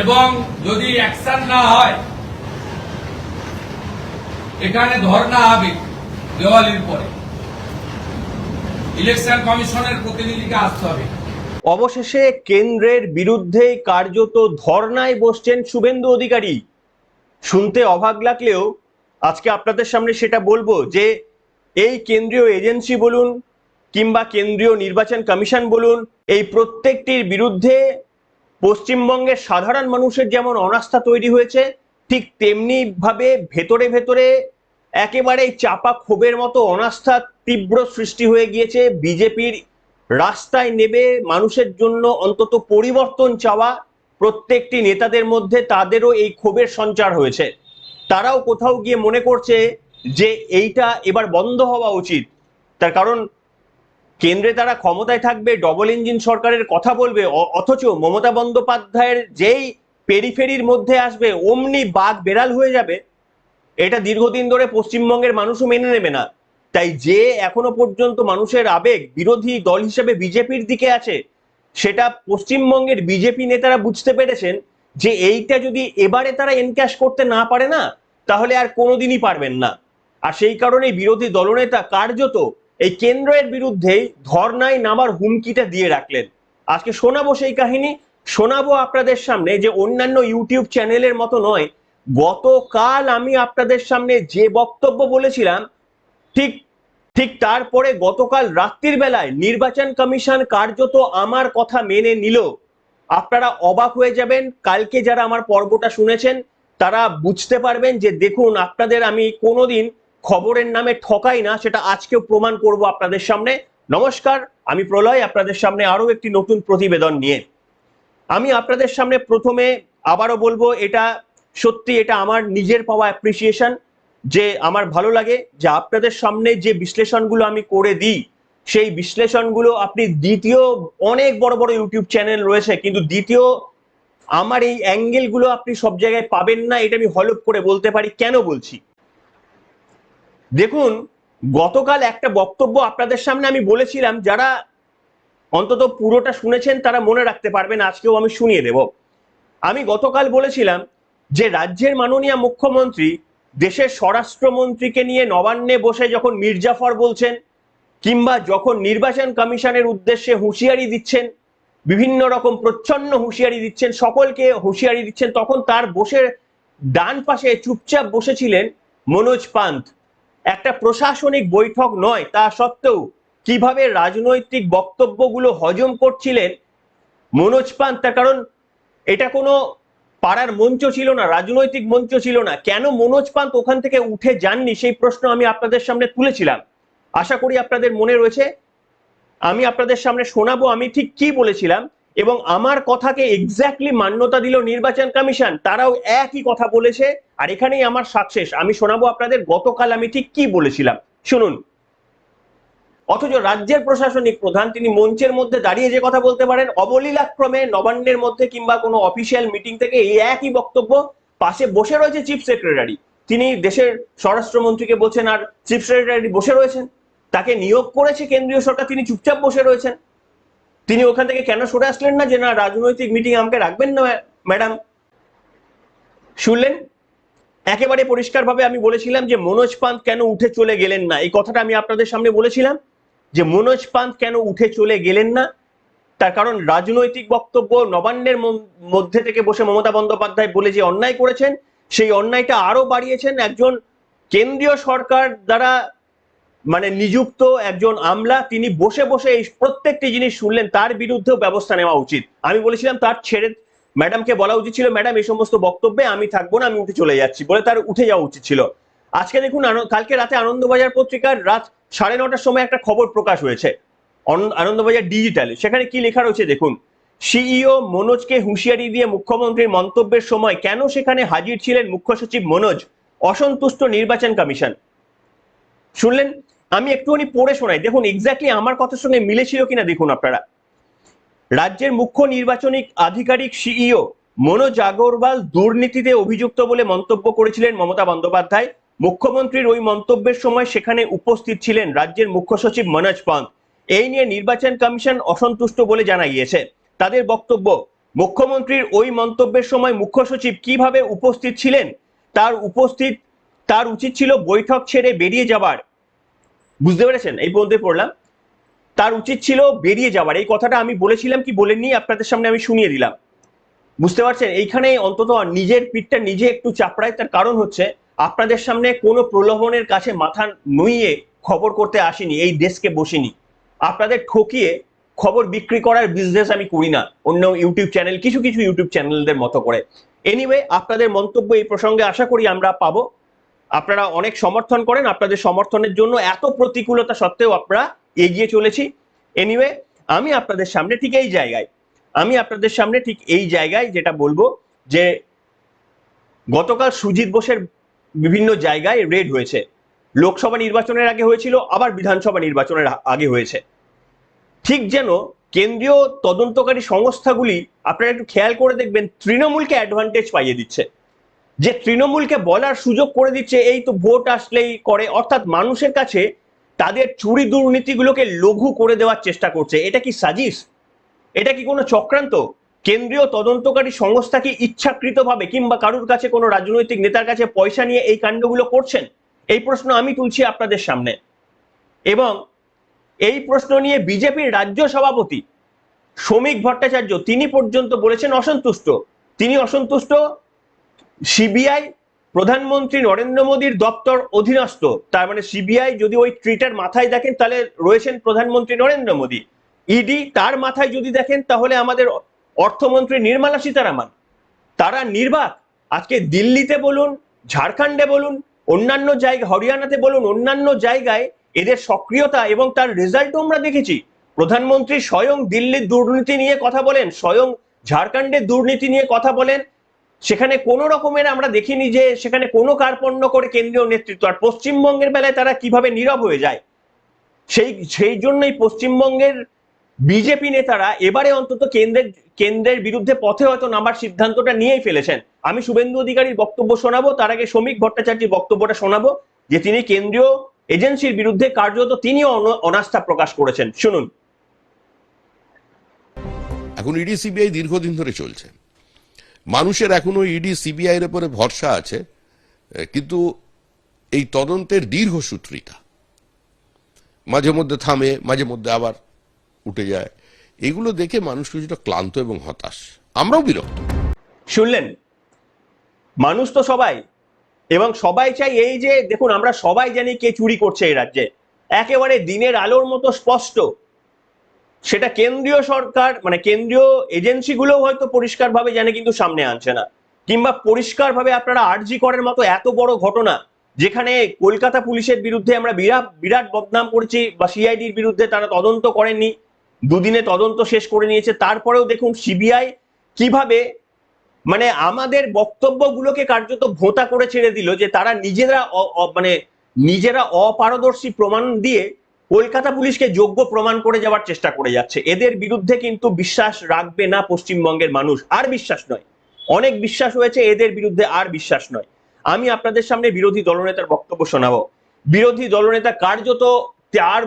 এবং যদি অ্যাকশন না হয়, এখানে ধর্ণা হবে দেওয়ালির পরে। ইলেকশন কমিশনের প্রতিনিধিকে আসতে হবে। অবশেষে কেন্দ্রের বিরুদ্ধে কার্যত ধর্নায় বসছেন শুভেন্দু অধিকারী। শুনতে অবাক লাগলেও আজকে আপনাদের সামনে সেটা বলব যে, এই কেন্দ্রীয় এজেন্সি বলুন কিংবা কেন্দ্রীয় নির্বাচন কমিশন বলুন, এই প্রত্যেকটির বিরুদ্ধে পশ্চিমবঙ্গের সাধারণ মানুষের যেমন অনাস্থা তৈরি হয়েছে, ঠিক তেমনি ভাবে ভেতরে ভেতরে একেবারে চাপা ক্ষোভের মতো অনাস্থা তীব্র সৃষ্টি হয়ে গিয়েছে। বিজেপির রাস্তায় নেবে মানুষের জন্য অন্তত পরিবর্তন চাওয়া প্রত্যেকটি নেতাদের মধ্যে তাদেরও এই ক্ষোভের সঞ্চার হয়েছে। তারাও কোথাও গিয়ে মনে করছে যে এইটা এবার বন্ধ হওয়া উচিত। তার কারণ কেন্দ্রে তারা ক্ষমতায় থাকবে ডবল ইঞ্জিন সরকারের কথা বলবে অথচ মমতা বন্দ্যোপাধ্যায়ের যেই পেরিফেরির মধ্যে আসবে, অমনি বাঘ বেড়াল হয়ে যাবে, এটা দীর্ঘদিন ধরে পশ্চিমবঙ্গের মানুষও মেনে নেবে না। তাই যে এখনও পর্যন্ত মানুষের আবেগ বিরোধী দল হিসেবে বিজেপির দিকে আছে, সেটা পশ্চিমবঙ্গের বিজেপি নেতারা বুঝতে পেরেছেন যে এইটা যদি এবারে তারা এনক্যাশ করতে না পারে না, তাহলে আর কোনোদিনই পারবেন না। আর সেই কারণে বিরোধী দলনেতা কার্যত এই কেন্দ্রের বিরুদ্ধে ধর্নায় নামার হুমকিটা দিয়ে রাখলেন। আজকে শোনাবো সেই কাহিনী, শোনাবো আপনাদের সামনে যে অন্যান্য ইউটিউব চ্যানেলের মতো নয়, গতকাল আমি আপনাদের সামনে যে বক্তব্য বলেছিলাম, ঠিক ঠিক তারপরে গতকাল রাত্রির বেলায় নির্বাচন কমিশন কার্যত আমার কথা মেনে নিল। আপনারা অবাক হয়ে যাবেন, কালকে যারা আমার পর্বটা শুনেছেন, তারা বুঝতে পারবেন যে দেখুন, আপনাদের আমি কোনোদিন খবরের নামে ঠকাই না, সেটা আজকেও প্রমাণ করব আপনাদের সামনে। নমস্কার, আমি প্রলয়, আপনাদের সামনে আরও একটি নতুন প্রতিবেদন নিয়ে। আমি আপনাদের সামনে প্রথমে আবারও বলব, এটা সত্যি, এটা আমার নিজের পাওয়া অ্যাপ্রিসিয়েশন যে আমার ভালো লাগে, যে আপনাদের সামনে যে বিশ্লেষণগুলো আমি করে দিই, সেই বিশ্লেষণগুলো আপনি দ্বিতীয়, অনেক বড় বড় ইউটিউব চ্যানেল রয়েছে, কিন্তু দ্বিতীয় আমার এই অ্যাঙ্গেলগুলো আপনি সব জায়গায় পাবেন না, এটা আমি হলপ করে বলতে পারি। কেন বলছি? দেখুন, গতকাল একটা বক্তব্য আপনাদের সামনে আমি বলেছিলাম, যারা অন্তত পুরোটা শুনেছেন তারা মনে রাখতে পারবেন, আজকেও আমি শুনিয়ে দেব। আমি গতকাল বলেছিলাম যে রাজ্যের মাননীয় মুখ্যমন্ত্রী দেশের স্বরাষ্ট্রমন্ত্রীকে নিয়ে নবান্নে বসে যখন মির্জাফর বলছেন, কিংবা যখন নির্বাচন কমিশনের উদ্দেশ্যে হুঁশিয়ারি দিচ্ছেন, বিভিন্ন রকম প্রচ্ছন্ন হুঁশিয়ারি দিচ্ছেন, সকলকে হুঁশিয়ারি দিচ্ছেন, তখন তার বসে ডান পাশে চুপচাপ বসেছিলেন মনোজ পান্থ একটা প্রশাসনিক বৈঠক নয়, তা সত্ত্বেও কীভাবে রাজনৈতিক বক্তব্যগুলো হজম করছিলেন মনোজ পান্ত? তার কারণ এটা কোনো পাড়ার মঞ্চ ছিল না, রাজনৈতিক মঞ্চ ছিল না। কেন মনোজ পান্ত ওখান থেকে উঠে যাননি? সেই প্রশ্ন আমি আপনাদের সামনে তুলেছিলাম। আশা করি আপনাদের মনে রয়েছে। আমি আপনাদের সামনে শোনাবো, আমি ঠিক কি বলেছিলাম? এবং আমার কথাকে এক্স্যাক্টলি মান্যতা দিল নির্বাচন কমিশন, তারাও একই কথা বলেছে, আর এখানেই আমার সাকসেস আমি শোনাবো আপনাদের, গতকাল আমি ঠিক কি বলেছিলাম। শুনুন। অথচ রাজ্যের প্রশাসনিক প্রধান, তিনি মঞ্চের মধ্যে দাঁড়িয়ে যে কথা বলতে পারেন, অবলীলাক্রমে নবান্নের মধ্যে কিংবা কোনো অফিসিয়াল মিটিং থেকে এই একই বক্তব্য, পাশে বসে রয়েছে চিফ সেক্রেটারি তিনি দেশের স্বরাষ্ট্রমন্ত্রীকে বলছেন, আর চিফ সেক্রেটারি বসে রয়েছেন। তাকে নিয়োগ করেছে কেন্দ্রীয় সরকার, তিনি চুপচাপ বসে রয়েছেন। তিনি ওখান থেকে কেন সরে আসলেন না যে না, রাজনৈতিক মিটিং আমাকে রাখবেন না ম্যাডাম শুনলেন? একেবারে পরিষ্কারভাবে আমি বলেছিলাম যে মনোজ পান্ত কেন উঠে চলে গেলেন না। এই কথাটা আমি আপনাদের সামনে বলেছিলাম যে মনোজ পান্ত কেন উঠে চলে গেলেন না? তার কারণ রাজনৈতিক বক্তব্য নবান্নের মধ্যে থেকে বসে মমতা বন্দ্যোপাধ্যায় বলে যে অন্যায় করেছেন, সেই অন্যায়টা আরও বাড়িয়েছেন একজন কেন্দ্রীয় সরকার দ্বারা মানে নিযুক্ত একজন আমলা, তিনি বসে বসে এই প্রত্যেকটি জিনিস শুনলেন, তার বিরুদ্ধেও ব্যবস্থা নেওয়া উচিত। আমি বলেছিলাম, তার ছেড়ে ম্যাডামকে বলা উচিত ছিল, ম্যাডাম, এই সমস্ত বক্তব্যে আমি থাকব না, আমি উঠে চলে যাচ্ছি। বলে তার উঠে যাওয়া উচিত ছিল। আজকে দেখুন কালকে রাতে আনন্দবাজার পত্রিকার রাত সাড়ে নটার সময় একটা খবর প্রকাশ হয়েছে আনন্দবাজার ডিজিটালে সেখানে কি লেখা রয়েছে দেখুন, সিইও মনোজকে হুঁশিয়ারি দিয়ে মুখ্যমন্ত্রীর মন্তব্যের সময় কেন সেখানে হাজির ছিলেন মুখ্য সচিব মনোজ, অসন্তুষ্ট নির্বাচন কমিশন? শুনলেন? আমি একটুখানি পড়ে শোনাই। দেখুন এক্স্যাক্টলি আমার কথার সঙ্গে মিলেছিল কিনা দেখুন আপনারা। রাজ্যের মুখ্য নির্বাচনী আধিকারিক সিইও মনোজ আগরওয়াল দুর্নীতিতে অভিযুক্ত বলে মন্তব্য করেছিলেন মমতা বন্দ্যোপাধ্যায়। মুখ্যমন্ত্রীর ওই মন্তব্যের সময় সেখানে উপস্থিত ছিলেন রাজ্যের মুখ্য সচিব মনোজ পান্ত। এই নিয়ে নির্বাচন কমিশন অসন্তুষ্ট বলে জানা গিয়েছে তাদের বক্তব্য, মুখ্যমন্ত্রীর ওই মন্তব্যের সময় মুখ্য সচিব কীভাবে উপস্থিত ছিলেন, তার উপস্থিত, তার উচিত ছিল বৈঠক ছেড়ে বেরিয়ে যাবার। বুঝতে পেরেছেন? এই পর্যন্ত পড়লাম। তার উচিত ছিল বেরিয়ে যাবার এই কথাটা আমি বলেছিলাম কি বলেননি, আপনাদের সামনে আমি শুনিয়ে দিলাম। বুঝতে পারছেন? এইখানে অন্তত নিজের পিঠটা নিজে একটু চাপড়ায়। তার কারণ হচ্ছে, আপনাদের সামনে কোনো প্রলোভনের কাছে মাথা নুইয়ে খবর করতে আসিনি, এই দেশকে বসিনি। আপনাদের ঠকিয়ে খবর বিক্রি করার বিজনেস আমি করি না, অন্য ইউটিউব চ্যানেল, কিছু কিছু ইউটিউব চ্যানেলদের মতো করে। এনিওয়ে আপনাদের মন্তব্য এই প্রসঙ্গে আশা করি আমরা পাবো। আপনারা অনেক সমর্থন করেন আপনাদের সমর্থনের জন্য। এত প্রতিকূলতা সত্ত্বেও আপনারা এগিয়ে চলেছি। এনিওয়ে আমি আপনাদের সামনে ঠিক এই জায়গায়। আমি আপনাদের সামনে ঠিক এই জায়গায় যেটা বলব যে, গতকাল সুজিত বোসের বিভিন্ন জায়গায় রেড হয়েছে। লোকসভা নির্বাচনের আগে হয়েছিল, আবার বিধানসভা নির্বাচনের আগে হয়েছে। ঠিক যেন কেন্দ্রীয় তদন্তকারী সংস্থাগুলি, আপনারা একটু খেয়াল করে দেখবেন, তৃণমূলকে অ্যাডভান্টেজ পাইয়ে দিচ্ছে। যে তৃণমূলকে বলার সুযোগ করে দিচ্ছে, এই তো ভোট আসলেই করে। অর্থাৎ মানুষের কাছে তাদের চুরি দুর্নীতিগুলোকে লঘু করে দেওয়ার চেষ্টা করছে। এটা কি সাজিস? এটা কি কোনো চক্রান্ত? কেন্দ্রীয় তদন্তকারী সংস্থা কি ইচ্ছাকৃতভাবে কিংবা কারুর কাছে কোনো রাজনৈতিক নেতার কাছে পয়সা নিয়ে এই কাণ্ডগুলো করছেন? এই প্রশ্ন আমি তুলছি আপনাদের সামনে। এবং এই প্রশ্ন নিয়ে বিজেপির রাজ্য সভাপতি শ্রমিক ভট্টাচার্য, তিনি পর্যন্ত বলেছেন অসন্তুষ্ট। তিনি অসন্তুষ্ট সিবিআই, প্রধানমন্ত্রী নরেন্দ্র মোদীর দপ্তর অধীনস্থ। তার মানে সিবিআই যদি ওই ট্রিটার মাথায় দেখেন, তাহলে রয়েছেন প্রধানমন্ত্রী নরেন্দ্র মোদী। ইডি তার মাথায় যদি দেখেন, তাহলে আমাদের অর্থমন্ত্রী নির্মলা সীতারামন। তারা নির্বাক। আজকে দিল্লিতে বলুন, ঝাড়খণ্ডে বলুন, অন্যান্য জায়গায় হরিয়ানাতে বলুন, অন্যান্য জায়গায় এদের সক্রিয়তা এবং তার রেজাল্টও আমরা দেখেছি। প্রধানমন্ত্রী স্বয়ং দিল্লির দুর্নীতি নিয়ে কথা বলেন, স্বয়ং ঝাড়খণ্ডের দুর্নীতি নিয়ে কথা বলেন সেখানে কোনো রকমের আমরা দেখিনি যে সেখানে কোনো কার্পণ্য করে কেন্দ্রীয় নেতৃত্ব, আর পশ্চিমবঙ্গের বেলায় তারা কীভাবে নীরব হয়ে যায়? সেই সেই জন্যই পশ্চিমবঙ্গের বিজেপি নেতারা এবারে অন্তত কেন্দ্রের কেন্দ্রের বিরুদ্ধে পথে হয়তো নামার সিদ্ধান্তটা নিয়েই ফেলেছেন। আমি শুভেন্দু অধিকারীর বক্তব্য শোনাবো, তার আগে শ্রমিক ভট্টাচার্যের বক্তব্যটা শোনাবো, যে তিনি কেন্দ্রীয় এজেন্সির বিরুদ্ধে কার্যত তিনিও অন- অনাস্থা প্রকাশ করেছেন। শুনুন। এখন ইডি, সিবিআই দীর্ঘদিন ধরে চলছে। মানুষের এখনও ইডি, সিবিআই এর উপরে ভরসা আছে কিন্তু এই তদন্তের দীর্ঘসূত্রিতা মাঝে মধ্যে থামে, মাঝে মধ্যে আবার উঠে যায়। এগুলো দেখে মানুষ কিছুটা ক্লান্ত এবং হতাশ। আমরাও বিরক্ত। শুনলেন? মানুষ তো সবাই, এবং সবাই চাই এই যে, দেখুন, আমরা সবাই জানি কে চুরি করছে এই রাজ্যে। একেবারে দিনের আলোর মতো স্পষ্ট। সেটা কেন্দ্রীয় সরকার মানে কেন্দ্রীয় এজেন্সিগুলোও হয়তো পরিষ্কারভাবে জানে, কিন্তু সামনে আনছে না। কিংবা পরিষ্কারভাবে আপনারা আরজি করার মতো এত বড় ঘটনা, যেখানে কলকাতা পুলিশের বিরুদ্ধে আমরা বিরাট বিরাট বদনাম করেছি, বা সিআইডির বিরুদ্ধে তারা তদন্ত করেননি, দুদিনে তদন্ত শেষ করে নিয়েছে, তারপরেও দেখুন সিবিআই কীভাবে মানে আমাদের বক্তব্যগুলোকে কার্যত ভোঁতা করে ছেড়ে দিল, যে তারা নিজেরা মানে নিজেরা অপারদর্শী প্রমাণ দিয়ে কলকাতা পুলিশকে যোগ্য প্রমাণ করে যাওয়ার চেষ্টা করে যাচ্ছে। এদের বিরুদ্ধে কিন্তু বিশ্বাস রাখবে না পশ্চিমবঙ্গের মানুষ। আর বিশ্বাস নয়। অনেক বিশ্বাস হয়েছে, এদের বিরুদ্ধে আর বিশ্বাস নয়। আমি আপনাদের সামনে বিরোধী দলনেতার বক্তব্য শোনাবো। বিরোধী দলনেতা কার্যত তার,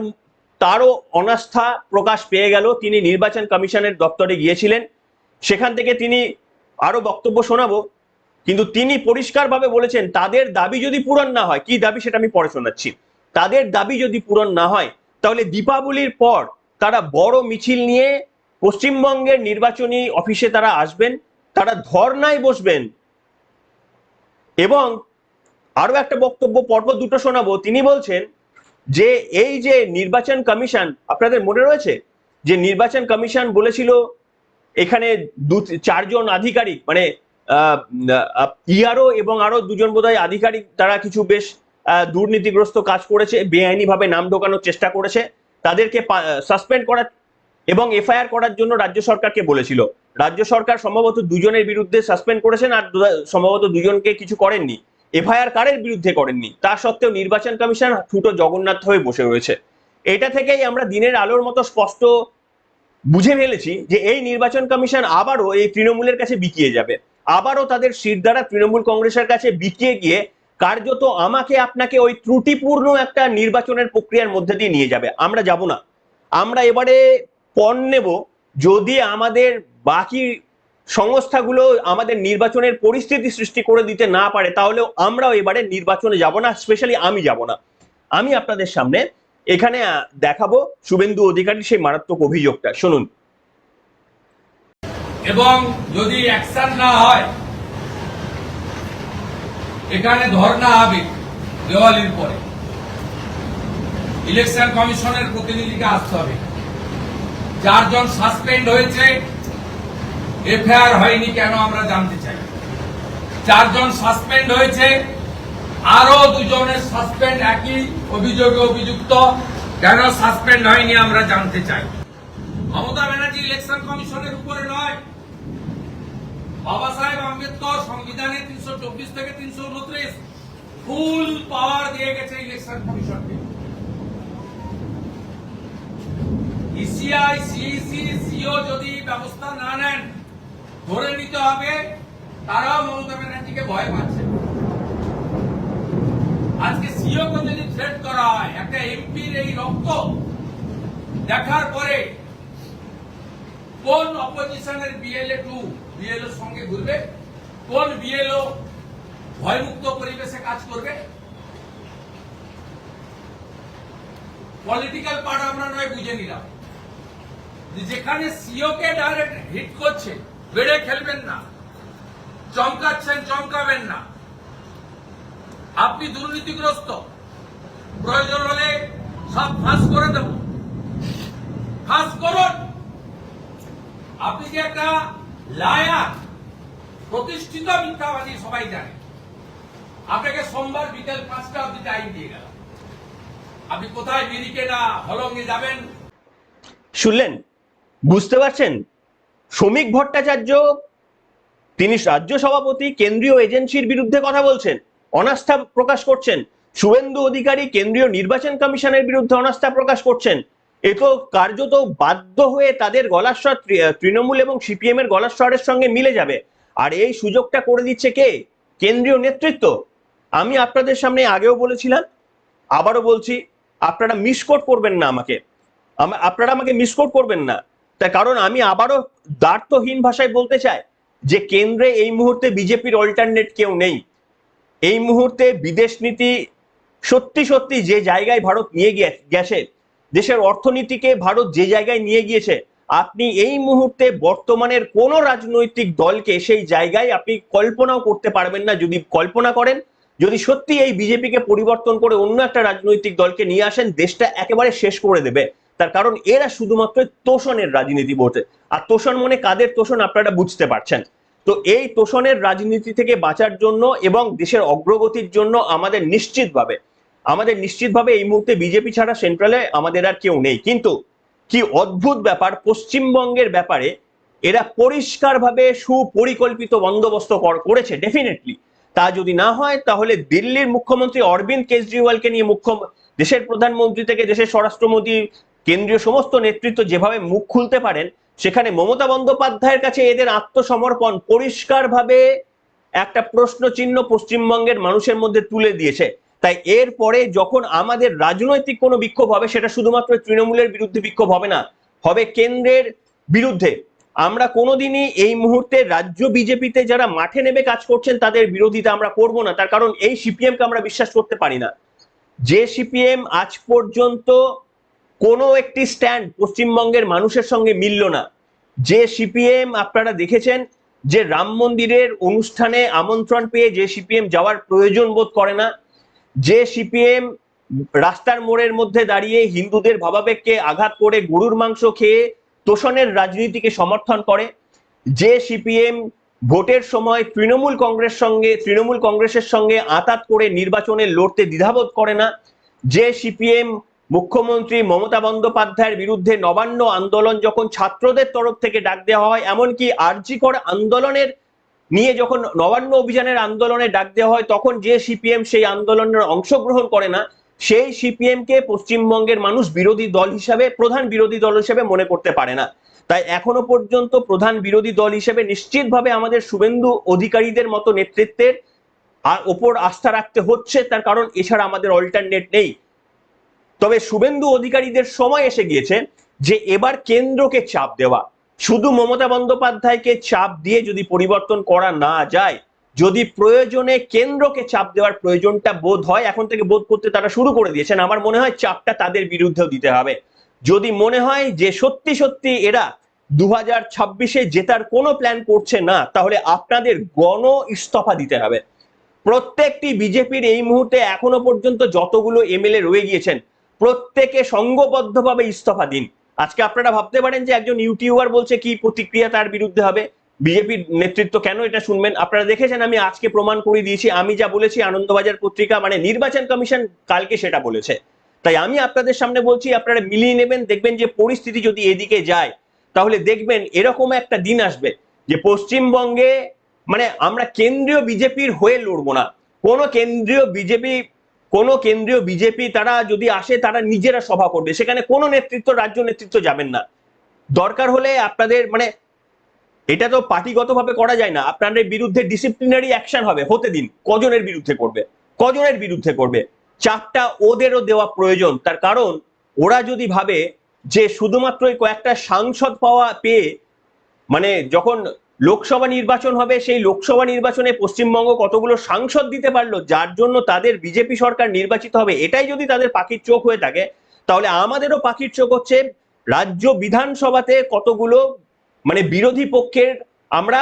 তারও অনাস্থা প্রকাশ পেয়ে গেল। তিনি নির্বাচন কমিশনের দপ্তরে গিয়েছিলেন। সেখান থেকে তিনি আরও বক্তব্য শোনাবো। কিন্তু তিনি পরিষ্কারভাবে বলেছেন, তাদের দাবি যদি পূরণ না হয়, কি দাবি সেটা আমি পরে শোনাচ্ছি। তাদের দাবি যদি পূরণ না হয়, তাহলে দীপাবলির পর তারা বড় মিছিল নিয়ে পশ্চিমবঙ্গের নির্বাচনী অফিসে তারা আসবেন, তারা ধর্নায় বসবেন। এবং আরও একটা বক্তব্য পরপর দুটো শোনাবো। তিনি বলছেন যে, এই যে নির্বাচন কমিশন, আপনাদের মনে রয়েছে? যে নির্বাচন কমিশন বলেছিল এখানে দু, চারজন আধিকারিক মানে ইয়ারও এবং আরও দুজন বোধহয় আধিকারিক, তারা কিছু বেশ দুর্নীতিগ্রস্ত কাজ করেছে, বেআইনিভাবে নাম ঢোকানোর চেষ্টা করেছে। তাদেরকে সাসপেন্ড করার এবং এফআইআর করার জন্য রাজ্য সরকারকে বলেছিল। রাজ্য সরকার সম্ভবত দুজনের বিরুদ্ধে সাসপেন্ড করেছেন আর সম্ভবত দুজনকে কিছু করেননি। এফআইআর কারের বিরুদ্ধে করেননি? তা সত্ত্বেও নির্বাচন কমিশন ঠুটো জগন্নাথ হয়ে বসে রয়েছে। এটা থেকেই আমরা দিনের আলোর মতো স্পষ্ট বুঝে ফেলেছি যে এই নির্বাচন কমিশন আবারও এই তৃণমূলের কাছে বিকিয়ে যাবে। আবারও তাদের শির দ্বারা তৃণমূল কংগ্রেসের কাছে বিকিয়ে গিয়ে কার্যত আমাকে আপনাকে ওই ত্রুটিপূর্ণ একটা নির্বাচনের প্রক্রিয়ার মধ্যে দিয়ে নিয়ে যাবে। আমরা যাব না। আমরা এবারে পণ নেব যদি আমাদের বাকি সংস্থাগুলো আমাদের নির্বাচনের পরিস্থিতি সৃষ্টি করে দিতে না পারে, তাহলেও আমরাও এবারে নির্বাচনে যাব না, স্পেশালি আমি যাব না। আমি আপনাদের সামনে এখানে দেখাবো শুভেন্দু অধিকারী সেই মারাত্মক অভিযোগটা। শুনুন। এবং যদি অ্যাকশন না হয় এখানে ধর্ণা হবে দেওয়ালির পরে। ইলেকশন কমিশনের প্রতিনিধিকে আসতে হবে। চারজন সাসপেন্ড হয়েছে, এফআইআর হয়নি কেন আমরা জানতে চাই। চারজন সাসপেন্ড হয়েছে আরও দুজনের সাসপেন্ড একই অভিযোগে অভিযুক্ত, কেন সাসপেন্ড হয়নি আমরা জানতে চাই। মমতা ব্যানার্জি ইলেকশন কমিশনের উপরে নয়। বাবা সাহেব আম্বেদকর সংবিধানে তিনশো চব্বিশ থেকে তিনশো উনত্রিশ ফুল পাওয়ার দিয়ে গেছে ইলেকশন কমিশনকে। ইসিআই সিইসি সিও যদি ব্যবস্থা না নেন, ধরে নিতে হবে, তারাও মমতা ব্যানার্জিকে ভয় পাচ্ছে। আজকে সিও কে যদি থ্রেট করা হয়, একটা এমপির এই রক্ত দেখার পরে কোন অপোজিশনের বিএলএ টু বিএলও সঙ্গে ঘুরবে। কোন বিএলও ভয়মুক্ত পরিবেশে কাজ করবে? পলিটিক্যাল পার্ট আমরা নয়, বুঝে নিলাম। যেখানে সিও কে ডাইরেক্ট হিট করছে, বেড়ে খেলবেন না। চমকাচ্ছেন, চমকাবেন না। আপনি দুর্নীতিগ্রস্ত। প্রয়োজন হলে সব ফাঁস করে দেব। ফাঁস করুন। আপনি যে একটা লায়ার, প্রতিষ্ঠিত মিথ্যাবাদী সবাই জানে। আপনাকে সোমবার বিকেল পাঁচটা অব্দি টাইম দিয়ে গেল আপনি কোথায় মিরিকে না হলঙ্গে যাবেন? শুনলেন? বুঝতে পারছেন? শ্রমিক ভট্টাচার্য, তিনি রাজ্য সভাপতি, কেন্দ্রীয় এজেন্সির বিরুদ্ধে কথা বলছেন, অনাস্থা প্রকাশ করছেন। শুভেন্দু অধিকারী কেন্দ্রীয় নির্বাচন কমিশনের বিরুদ্ধে অনাস্থা প্রকাশ করছেন। এ তো কার্যত বাধ্য হয়ে তাদের গলার স্বর তৃণমূল এবং সিপিএম এর গলার স্বরের সঙ্গে মিলে যাবে। আর এই সুযোগটা করে দিচ্ছে কে? কেন্দ্রীয় নেতৃত্ব। আমি আপনাদের সামনে আগেও বলেছিলাম, আবারও বলছি, আপনারা মিসকোট করবেন না আমাকে। আমা- আপনারা আমাকে মিসকোট করবেন না। তার কারণ আমি আবারও দ্বার্থহীন ভাষায় বলতে চাই যে কেন্দ্রে এই মুহূর্তে বিজেপির অল্টারনেট কেউ নেই। এই মুহূর্তে বিদেশ নীতি সত্যি সত্যি যে জায়গায় ভারত নিয়ে গেছে দেশের অর্থনীতিকে ভারত যে জায়গায় নিয়ে গিয়েছে, আপনি এই মুহূর্তে বর্তমানের কোন রাজনৈতিক দলকে সেই জায়গায় আপনি কল্পনাও করতে পারবেন না। যদি কল্পনা করেন, যদি সত্যি এই বিজেপিকে পরিবর্তন করে অন্য একটা রাজনৈতিক দলকে নিয়ে আসেন, দেশটা একেবারে শেষ করে দেবে। তার কারণ এরা শুধুমাত্র তোষণের রাজনীতি বোঝে আর তোষণ মনে কাদের তোষণ আপনারা বুঝতে পারছেন। তো এই তোষণের রাজনীতি থেকে বাঁচার জন্য এবং দেশের অগ্রগতির জন্য আমাদের নিশ্চিতভাবে আমাদের নিশ্চিতভাবে এই মুহূর্তে বিজেপি ছাড়া সেন্ট্রালে আমাদের আর কেউ নেই। কিন্তু কি অদ্ভুত ব্যাপার, পশ্চিমবঙ্গের ব্যাপারে এরা পরিষ্কারভাবে সুপরিকল্পিত বন্দোবস্ত কর- করেছে ডেফিনেটলি তা যদি না হয়, তাহলে দিল্লির মুখ্যমন্ত্রী অরবিন্দ কেজরিওয়ালকে নিয়ে মুখ্য দেশের প্রধানমন্ত্রী থেকে দেশের স্বরাষ্ট্রমন্ত্রী, কেন্দ্রীয় সমস্ত নেতৃত্ব যেভাবে মুখ খুলতে পারেন, সেখানে মমতা বন্দ্যোপাধ্যায়ের কাছে এদের আত্মসমর্পণ পরিষ্কারভাবে একটা প্রশ্ন চিহ্ন পশ্চিমবঙ্গের মানুষের মধ্যে তুলে দিয়েছে। তাই এরপরে যখন আমাদের রাজনৈতিক কোনো বিক্ষোভ হবে, সেটা শুধুমাত্র তৃণমূলের বিরুদ্ধে বিক্ষোভ হবে না, হবে কেন্দ্রের বিরুদ্ধে। আমরা কোনোদিনই এই মুহূর্তে রাজ্য বিজেপিতে যারা মাঠে নেমে কাজ করছেন, তাদের বিরোধিতা আমরা করব না। তার কারণ এই সিপিএমকে আমরা বিশ্বাস করতে পারি না। যে সিপিএম আজ পর্যন্ত কোনো একটি স্ট্যান্ড পশ্চিমবঙ্গের মানুষের সঙ্গে মিলল না। যে সিপিএম, আপনারা দেখেছেন যে রাম মন্দিরের অনুষ্ঠানে আমন্ত্রণ পেয়ে যে সিপিএম যাওয়ার প্রয়োজন বোধ করে না। যে সিপিএম রাস্তার মোড়ের মধ্যে দাঁড়িয়ে হিন্দুদের ভাবাবেগকে আঘাত করে গরুর মাংস খেয়ে তোষণের রাজনীতিকে সমর্থন করে, যে সিপিএম ভোটের সময় তৃণমূল কংগ্রেস সঙ্গে, তৃণমূল কংগ্রেসের সঙ্গে আতাত করে নির্বাচনে লড়তে দ্বিধাবোধ করে না, যে সিপিএম মুখ্যমন্ত্রী মমতা বন্দ্যোপাধ্যায়ের বিরুদ্ধে নবান্ন আন্দোলন যখন ছাত্রদের তরফ থেকে ডাক দেওয়া হয়, এমনকি আরজিকর আন্দোলনের নিয়ে যখন নবান্ন অভিযানের আন্দোলনে ডাক দেওয়া হয়, তখন যে সিপিএম সেই আন্দোলনের অংশগ্রহণ করে না, সেই সিপিএম কে পশ্চিমবঙ্গের মানুষ বিরোধী দল হিসাবে, প্রধান বিরোধী দল হিসেবে মনে করতে পারে না। তাই এখনও পর্যন্ত প্রধান বিরোধী দল হিসেবে নিশ্চিতভাবে আমাদের শুভেন্দু অধিকারীদের মতো নেতৃত্বের আর ওপর আস্থা রাখতে হচ্ছে, তার কারণ এছাড়া আমাদের অল্টারনেট নেই। তবে শুভেন্দু অধিকারীদের সময় এসে গিয়েছে যে এবার কেন্দ্রকে চাপ দেওয়া শুধু মমতা বন্দ্যোপাধ্যায়কে চাপ দিয়ে যদি পরিবর্তন করা না যায়, যদি প্রয়োজনে কেন্দ্রকে চাপ দেওয়ার প্রয়োজনটা বোধ হয়, এখন থেকে বোধ করতে তারা শুরু করে দিয়েছেন। আমার মনে হয় চাপটা তাদের বিরুদ্ধেও দিতে হবে। যদি মনে হয় যে সত্যি সত্যি এরা দু হাজার ছাব্বিশে জেতার কোনো প্ল্যান করছে না, তাহলে আপনাদের গণ ইস্তফা দিতে হবে। প্রত্যেকটি বিজেপির এই মুহূর্তে এখনও পর্যন্ত যতগুলো এমএলএ রয়ে গিয়েছেন, প্রত্যেকে সংঘবদ্ধভাবে ইস্তফা দিন। আজকে আপনারা ভাবতে পারেন যে একজন ইউটিউবার বলছে কি প্রতিক্রিয়া তার বিরুদ্ধে হবে? বিজেপির নেতৃত্ব কেন এটা শুনবেন? আপনারা দেখেছেন, আমি আজকে প্রমাণ করে দিয়েছি, আমি যা বলেছি আনন্দবাজার পত্রিকা মানে নির্বাচন কমিশন কালকে সেটা বলেছে। তাই আমি আপনাদের সামনে বলছি, আপনারা মিলিয়ে নেবেন, দেখবেন যে পরিস্থিতি যদি এদিকে যায়, তাহলে দেখবেন এরকম একটা দিন আসবে যে পশ্চিমবঙ্গে মানে আমরা কেন্দ্রীয় বিজেপির হয়ে লড়বো না। কোন কেন্দ্রীয় বিজেপি কোন কেন্দ্রীয় বিজেপি তারা যদি আসে, তারা নিজেরা সভা করবে। সেখানে কোনো নেতৃত্ব, রাজ্য নেতৃত্ব যাবেন না। দরকার হলে আপনাদের মানে এটা তো পার্টিগতভাবে করা যায় না। আপনাদের বিরুদ্ধে ডিসিপ্লিনারি অ্যাকশন হবে, হতে দিন। কজনের বিরুদ্ধে করবে? কজনের বিরুদ্ধে করবে? চাপটা ওদেরও দেওয়া প্রয়োজন। তার কারণ, ওরা যদি ভাবে যে শুধুমাত্র কয়েকটা সাংসদ পাওয়া পেয়ে মানে যখন লোকসভা নির্বাচন হবে, সেই লোকসভা নির্বাচনে পশ্চিমবঙ্গ কতগুলো সাংসদ দিতে পারল, যার জন্য তাদের বিজেপি সরকার নির্বাচিত হবে, এটাই যদি তাদের পাখির চোখ হয়ে থাকে, তাহলে আমাদেরও পাখির চোখ হচ্ছে, রাজ্য বিধানসভাতে কতগুলো মানে বিরোধী পক্ষের আমরা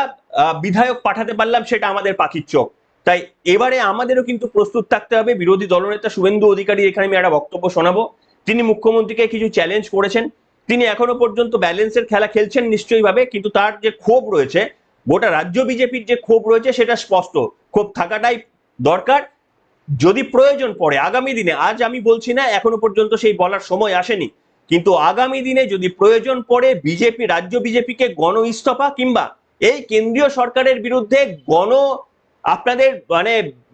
বিধায়ক পাঠাতে পারলাম, সেটা আমাদের পাখির চোখ। তাই এবারে আমাদেরও কিন্তু প্রস্তুত থাকতে হবে, বিরোধী দলনেতা শুভেন্দু অধিকারী এখানে আমি একটা বক্তব্য শোনাবো, তিনি মুখ্যমন্ত্রীকে কিছু চ্যালেঞ্জ করেছেন তিনি এখনও পর্যন্ত ব্যালেন্সের খেলা খেলছেন নিশ্চয়ই ভাবে কিন্তু তার যে ক্ষোভ রয়েছে, গোটা রাজ্য বিজেপির যে ক্ষোভ রয়েছে সেটা স্পষ্ট। ক্ষোভ থাকাটাই দরকার। যদি প্রয়োজন পড়ে, আগামী দিনে, আজ আমি বলছি না, এখনও পর্যন্ত সেই বলার সময় আসেনি, কিন্তু আগামী দিনে যদি প্রয়োজন পড়ে, বিজেপি, রাজ্য বিজেপিকে গণ ইস্তফা কিংবা এই কেন্দ্রীয় সরকারের বিরুদ্ধে গণ আপনাদের মানে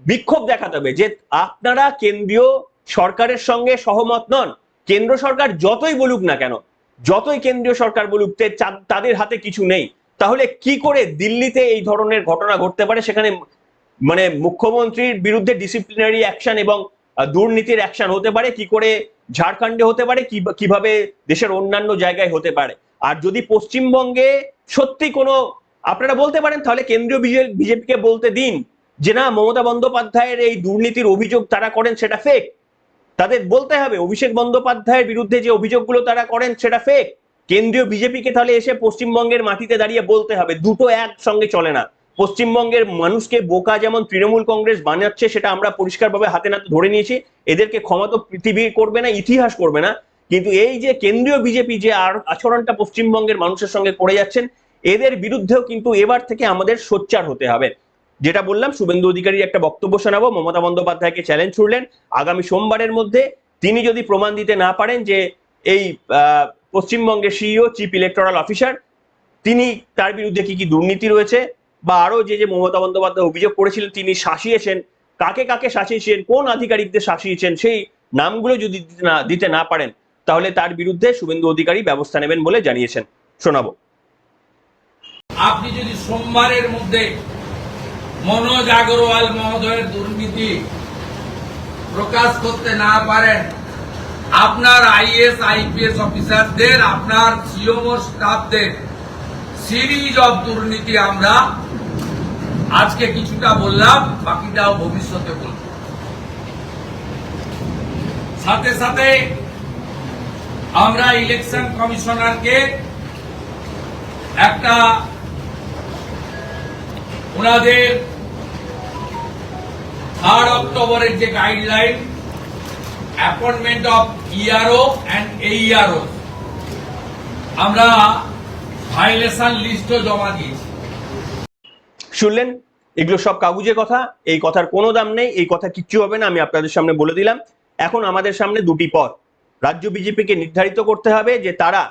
বিক্ষোভ দেখাতে হবে, যে আপনারা কেন্দ্রীয় সরকারের সঙ্গে সহমত নন। কেন্দ্র সরকার যতই বলুক না কেন যতই কেন্দ্রীয় সরকার বলুক তাদের হাতে কিছু নেই। তাহলে কি করে দিল্লিতে এই ধরনের ঘটনা ঘটতে পারে? সেখানে মানে মুখ্যমন্ত্রীর বিরুদ্ধে ডিসিপ্লিনারি অ্যাকশন এবং দুর্নীতির অ্যাকশন হতে পারে। কি করে ঝাড়খণ্ডে হতে পারে? কীভাবে দেশের অন্যান্য জায়গায় হতে পারে? আর যদি পশ্চিমবঙ্গে সত্যি কোনো, আপনারা বলতে পারেন, তাহলে কেন্দ্রীয় বিজেপিকে বলতে দিন যে না, মমতা বন্দ্যোপাধ্যায়ের এই দুর্নীতির অভিযোগ তারা করেন, সেটা ফেক তাদের বলতে হবে, অভিষেক বন্দ্যোপাধ্যায়ের বিরুদ্ধে যে অভিযোগগুলো তারা করেন সেটা ফেক কেন্দ্রীয় বিজেপিকে তাহলে এসে পশ্চিমবঙ্গের মাটিতে দাঁড়িয়ে বলতে হবে, দুটো একসঙ্গে চলে না। পশ্চিমবঙ্গের মানুষকে বোকা যেমন তৃণমূল কংগ্রেস বানাচ্ছে সেটা আমরা পরিষ্কারভাবে হাতে নাতে ধরে নিয়েছি। এদেরকে ক্ষমা তো পৃথিবী করবে না, ইতিহাস করবে না। কিন্তু এই যে কেন্দ্রীয় বিজেপি যে আর- আচরণটা পশ্চিমবঙ্গের মানুষের সঙ্গে করে যাচ্ছেন, এদের বিরুদ্ধেও কিন্তু এবার থেকে আমাদের সোচ্চার হতে হবে। যেটা বললাম, শুভেন্দু অধিকারীর একটা বক্তব্য শোনাবো। মমতা বন্দ্যোপাধ্যায়কে চ্যালেঞ্জ ছুড়লেন আগামী সোমবারের মধ্যে তিনি যদি প্রমাণ দিতে না পারেন যে এই পশ্চিমবঙ্গের সিইও চিফ ইলেকটোরাল অফিসার তিনি তার বিরুদ্ধে কি কি দুর্নীতি রয়েছে বা আরও যে যে মমতা বন্দ্যোপাধ্যায় অভিযোগ করেছিলেন, তিনি শাসিয়েছেন, কাকে কাকে শাসিয়েছেন, কোন আধিকারিকদের শাসিয়েছেন, সেই নামগুলো যদি না, দিতে না পারেন, তাহলে তার বিরুদ্ধে শুভেন্দু অধিকারী ব্যবস্থা নেবেন বলে জানিয়েছেন। শোনাবো। আপনি যদি সোমবারের মধ্যে মনোজ আগরওয়াল মহোদয়ের দুর্নীতি প্রকাশ করতে না পারেন আপনার আইএস, আইপিএস অফিসারদের, আপনার সিওমো স্টাফদের সিরিজ অফ দুর্নীতি আমরা আজকে কিছুটা বললাম, বাকিটাও ভবিষ্যতে বলব। সাথে সাথে আমরা ইলেকশন কমিশনারকে একটা ওনাদের থার্ড অক্টোবরের যে guideline appointment of ERO and AERO আমরা ভাইলেশন লিস্টও জমা দিয়েছি। শুনলেন? এগুলো সব কাগুজে কথা, এই কথার কোনো দাম নেই, এই কথা কিচ্ছু হবে না, আমি আপনাদের সামনে বলে দিলাম। এখন আমাদের সামনে দুটি পথ। রাজ্য বিজেপিকে নির্ধারিত করতে হবে যে তারা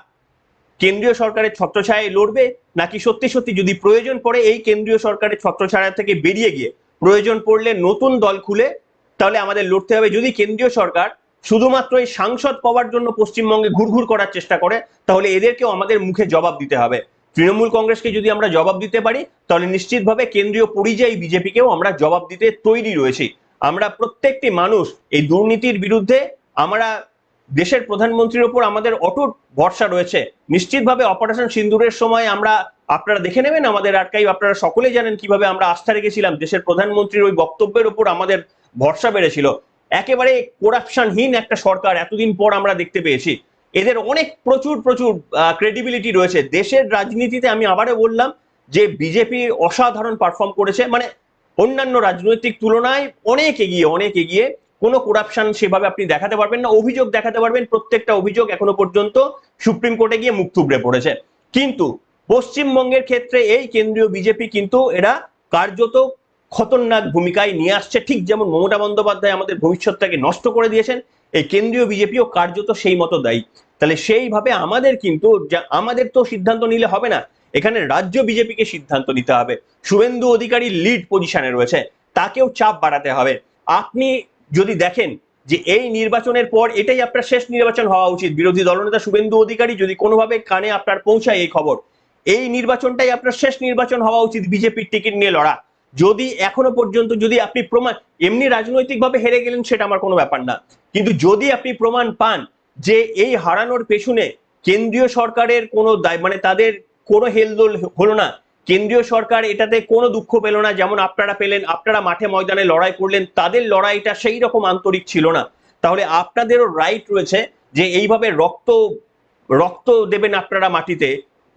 কেন্দ্রীয় সরকারের ছত্রছায়ায় লড়বে নাকি সত্যি সত্যি যদি প্রয়োজন পড়ে এই কেন্দ্রীয় সরকারের ছত্রছায়া থেকে বেরিয়ে গিয়ে প্রয়োজন পড়লে নতুন দল খুলে, তাহলে আমাদের লড়তে হবে। যদি কেন্দ্রীয় সরকার শুধুমাত্র এই সাংসদ পাওয়ার জন্য পশ্চিমবঙ্গে ঘুরঘুর করার চেষ্টা করে, তাহলে এদেরকেও আমাদের মুখে জবাব দিতে হবে। তৃণমূল কংগ্রেসকে যদি আমরা জবাব দিতে পারি, তাহলে নিশ্চিতভাবে কেন্দ্রীয় পরিযায়ী বিজেপিকেও আমরা জবাব দিতে তৈরি রয়েছি। আমরা প্রত্যেকটি মানুষ এই দুর্নীতির বিরুদ্ধে আমরা দেশের প্রধানমন্ত্রীর ওপর আমাদের অটুট ভরসা রয়েছে। নিশ্চিতভাবে অপারেশন সিন্দুরের সময় আমরা, আপনারা দেখে নেবেন আমাদের আটকাই আপনারা সকলেই জানেন কীভাবে আমরা আস্থা রেখেছিলাম। দেশের প্রধানমন্ত্রীর ওই বক্তব্যের উপর আমাদের ভরসা বেড়েছিল। একেবারে করাপশনহীন একটা সরকার এতদিন পর আমরা দেখতে পেয়েছি। এদের অনেক প্রচুর প্রচুর ক্রেডিবিলিটি রয়েছে। দেশের রাজনীতিতে আমি আবারও বললাম যে বিজেপি অসাধারণ পারফর্ম করেছে। মানে অন্যান্য রাজনৈতিক তুলনায় অনেক এগিয়ে অনেক এগিয়ে। কোনো করাপশন সেভাবে আপনি দেখাতে পারবেন না, অভিযোগ দেখাতে পারবেন, প্রত্যেকটা অভিযোগ এখনও পর্যন্ত সুপ্রিম কোর্টে গিয়ে মুখ থুবড়ে পড়েছে। কিন্তু পশ্চিমবঙ্গের ক্ষেত্রে এই কেন্দ্রীয় বিজেপি কিন্তু এরা কার্যত খতরনাক ভূমিকায় নিয়ে আসছে। ঠিক যেমন মমতা বন্দ্যোপাধ্যায় আমাদের ভবিষ্যৎটাকে নষ্ট করে দিয়েছেন, এই কেন্দ্রীয় বিজেপিও কার্যত সেই মতো দায়ী। তাহলে সেইভাবে আমাদের কিন্তু আমাদের তো সিদ্ধান্ত নিলে হবে না, এখানে রাজ্য বিজেপিকে সিদ্ধান্ত নিতে হবে। শুভেন্দু অধিকারী লিড পজিশনে রয়েছে, তাকেও চাপ বাড়াতে হবে। আপনি যদি দেখেন যে এই নির্বাচনের পর এটাই আপনার শেষ নির্বাচন হওয়া উচিত। বিরোধী দলনেতা শুভেন্দু অধিকারী যদি কোনোভাবে কানে আপনার পৌঁছায় এই খবর, এই নির্বাচনটাই আপনার শেষ নির্বাচন হওয়া উচিত বিজেপির টিকিট নিয়ে লড়া। যদি এখনও পর্যন্ত যদি আপনি প্রমাণ, এমনি রাজনৈতিকভাবে হেরে গেলেন সেটা আমার কোনো ব্যাপার না। কিন্তু যদি আপনি প্রমাণ পান যে এই হারানোর পেছনে কেন্দ্রীয় সরকারের কোনো দায় মানে তাদের কোনো হেলদোল হলো না কেন্দ্রীয় সরকার এটাতে কোনো দুঃখ পেল না, যেমন আপনারা পেলেন, আপনারা মাঠে ময়দানে লড়াই করলেন, তাদের লড়াইটা সেই রকম আন্তরিক ছিল না। তাহলে আপনাদেরও রাইট রয়েছে যে এইভাবে রক্ত রক্ত দেবেন আপনারা মাটিতে।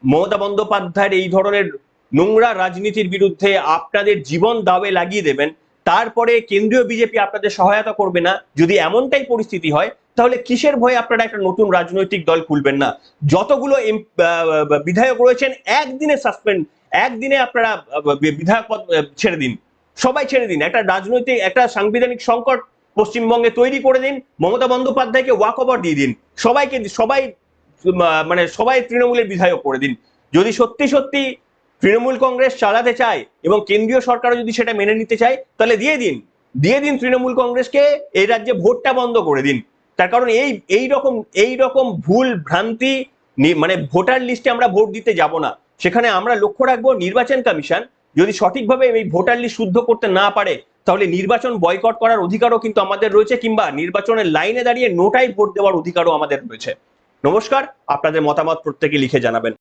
মমতা বন্দ্যোপাধ্যায়ের এই ধরনের নোংরা রাজনীতির বিরুদ্ধে আপনাদের জীবন দাবে লাগিয়ে দেবেন। তারপরে কেন্দ্রীয় বিজেপি আপনাদের সহায়তা করবে না। যদি এমনটাই পরিস্থিতি হয়, তাহলে কিসের ভয়ে আপনারা একটা নতুন রাজনৈতিক দল খুলবেন না? যতগুলো বিধায়ক রয়েছেন, একদিনে সাসপেন্ড একদিনে আপনারা বিধায়ক পদ ছেড়ে দিন। সবাই ছেড়ে দিন। একটা রাজনৈতিক, একটা সাংবিধানিক সংকট পশ্চিমবঙ্গে তৈরি করে দিন। মমতা বন্দ্যোপাধ্যায়কে ওয়াক ওভার দিয়ে দিন। সবাইকে, সবাই মানে সবাই তৃণমূলের বিধায়ক করে দিন। যদি সত্যি সত্যি তৃণমূল কংগ্রেস চালাতে চায় এবং কেন্দ্রীয় সরকারও যদি সেটা মেনে নিতে চায়, তাহলে দিয়ে দিন। দিয়ে দিন তৃণমূল কংগ্রেসকে, এই রাজ্যে ভোটটা বন্ধ করে দিন। তার কারণ এই এই রকম এই রকম ভুল ভ্রান্তি মানে ভোটার লিস্টে আমরা ভোট দিতে যাব না। সেখানে আমরা লক্ষ্য রাখব নির্বাচন কমিশন, যদি সঠিকভাবে এই ভোটার লিস্ট শুদ্ধ করতে না পারে, তাহলে নির্বাচন বয়কট করার অধিকারও কিন্তু আমাদের রয়েছে, কিংবা নির্বাচনের লাইনে দাঁড়িয়ে নোটাই ভোট দেওয়ার অধিকারও আমাদের রয়েছে। নমস্কার, আপনাদের মতামত প্রত্যেকে লিখে জানাবেন।